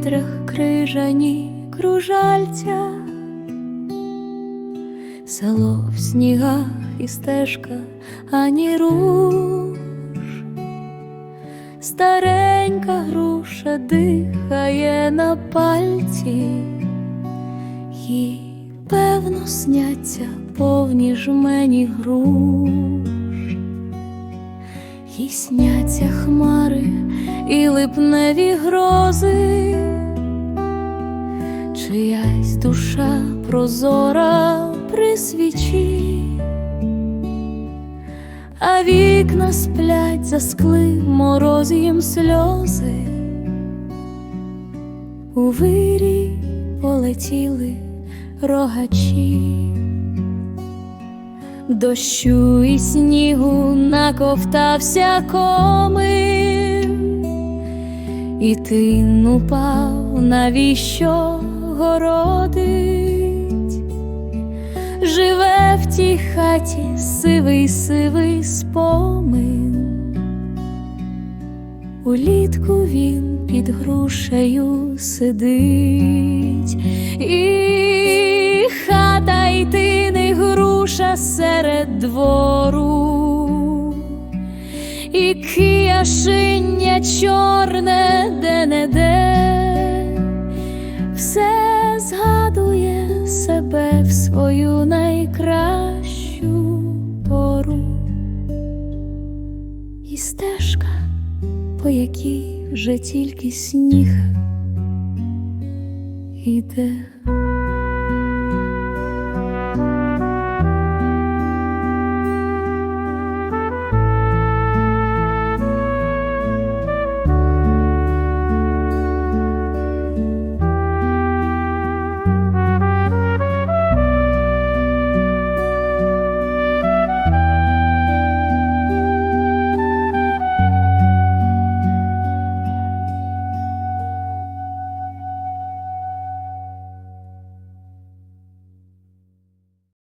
вітрах крижані кружальця, село в снігах і стежка ані руш, старенька груша дихає на пальці, їй певно сняться повні жмені груш, їй сняться хмари і липневі грози, чиясь душа прозора при свічі, а вікна сплять, заскли мороз їм сльози, у вирі полетіли рогачі. Дощу і снігу наковтався комин, і тин упав, навіщо городить, живе в тій хаті сивий сивий спомин, улітку він під грушею сидить, і груша серед двору, і кияшиння чорне де-не-де, все згадує себе в свою найкращу пору. І стежка, по якій вже тільки сніг іде.